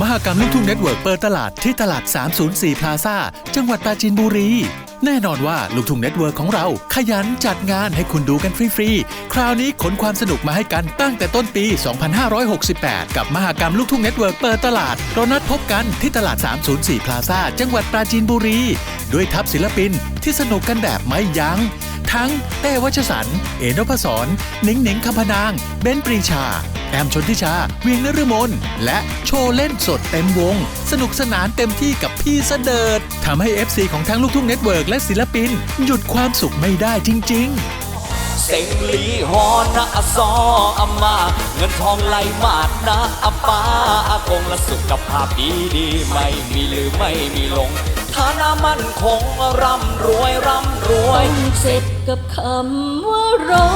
มหกรรมลูกทุ่งเน็ตเวิร์กเปิดตลาดที่ตลาด 304 พลาซ่า จังหวัดปราจีนบุรี แน่นอนว่าลูกทุ่งเน็ตเวิร์กของเรา ขยันจัดงานให้คุณดูกันฟรีๆ คราวนี้ขนความสนุกมาให้กันตั้งแต่ต้นปี 2568 กับมหกรรมลูกทุ่งเน็ตเวิร์กเปิดตลาด เรานัดพบกันที่ตลาด 304 พลาซ่า จังหวัดปราจีนบุรี ด้วยทัพศิลปินที่สนุกกันแบบไม่ยัง้ง ทั้งเต้วัชสัน เอนพศรหนิงหนิงคำพนาง เบนปรีชา แอมชนทิชา เวียงนฤมล และโชว์เล่นสดเต็มวง สนุกสนานเต็มที่กับพี่เสดิร์ดทำให้ FC ของทั้งลูกทุ่งเน็ตเวิร์กและศิลปิน หยุดความสุขไม่ได้จริง ๆเสียงลีฮอนะอซออามา เงินทองไหลมาดนะอาปาอากงและสุขภาพดีดีไม่มีหรือไม่มีลง ฐานะมั่นคงร่ำรวยร่ำรวย สร็จกับคำว่ารอ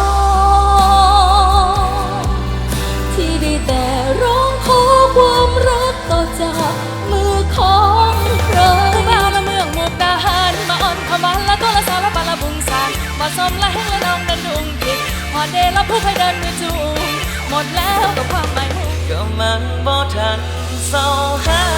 ที่ได้แต่ร้องขอความรักต่อจากมือของใครบ้านเมืองมุกดาหารมาอ่อนขมันและก็ละสารปะละบุงสานมาสมและแห้งและน้องดันดุงกิดพอเดและผู้ให้เดินมือจูงหมดแล้วกับความหมายมุ่งก็มันบ่ทันเศร้าหา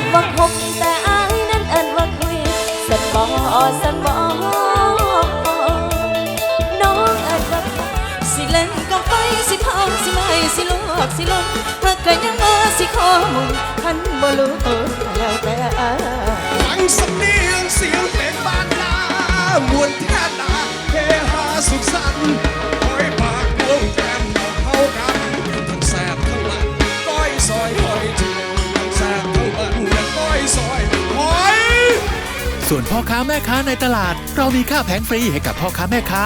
นว่าคบแต่อายนั้นเอิดว่าคุยสันบอสันบอน้องเอิดว่าสิเล่นกับไฟสิเผาสิไม่สิลวกสิลงหากก็ยังมาสิขอมุงทันบ่รู้เออแล้วแต่อายฟังสำเนียงเสียงเพลงบ้านนามวนแท่นาเฮฮาสุขสันต์ ส่วนพ่อค้าแม่ค้าในตลาด เรามีค่าแผงฟรีให้กับพ่อค้าแม่ค้า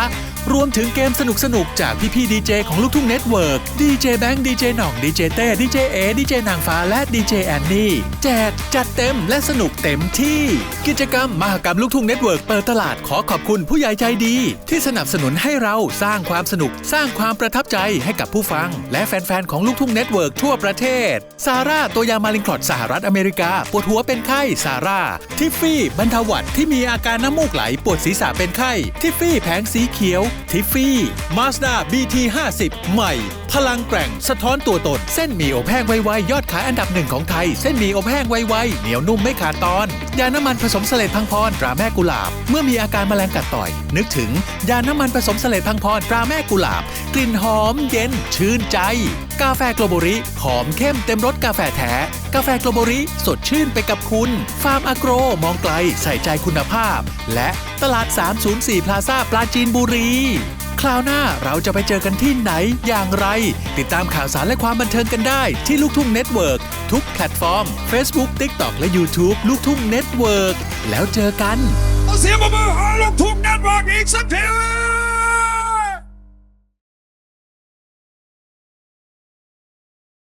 รวมถึงเกมสนุกสนุกๆจากพี่ๆดีเจของลูกทุ่งเน็ตเวิร์กดีเจแบงค์ดีเจหน่องดีเจเต้ดีเจเอดีเจนางฟ้าและดีเจแอนนี่แจกจัดเต็มและสนุกเต็มที่ กิจกรรมมหกรรมลูกทุ่งเน็ตเวิร์กเปิดตลาดขอขอบคุณผู้ใหญ่ใจดี ที่สนับสนุนให้เราสร้างความสนุกสร้างความประทับใจให้กับผู้ฟัง และแฟนๆของลูกทุ่งเน็ตเวิร์กทั่วประเทศซาร่าตัวยามาลิงคลอดสหรัฐอเมริกาปวดหัวเป็นไข้ซาร่าทิฟฟี่บรรเทาหวัดที่มีอาการน้ำมูกไหลปวดศีรษะเป็นไข้ทิฟฟี่แผงสีเขียวทิฟฟี่มาสด้า BT 50ใหม่ พลังแกร่ง สะท้อนตัวตน เส้นหมี่อบแห้งไวๆยอดขายอันดับหนึ่งของไทย เส้นหมี่อบแห้งไวๆเหนียวนุ่มไม่ขาดตอน ยาน้ำมันผสมเสลดพังพรตราแม่กุหลาบ เมื่อมีอาการแมลงกัดต่อย นึกถึง ยาน้ำมันผสมเสลดพังพรตราแม่กุหลาบ กลิ่นหอมเย็นชื่นใจ กาแฟโกลบริ หอมเข้มเต็มรสกาแฟแท้ กาแฟโกลบริ สดชื่นไปกับคุณ ฟาร์มอโกรมองไกลใส่ใจคุณภาพ และตลาด 304 พลาซ่าปราจีนบุรี คราวหน้าเราจะไปเจอกันที่ไหนอย่างไร ติดตามข่าวสารและความบันเทิงกันได้ที่ลูกทุ่งเน็ตเวิร์กทุกแพลตฟอร์ม Facebook TikTok และ YouTube ลูกทุ่งเน็ตเวิร์กแล้วเจอกัน เอาเสียงปรบอให้ลูกทุ่งเน็ตเวิร์อีกสักที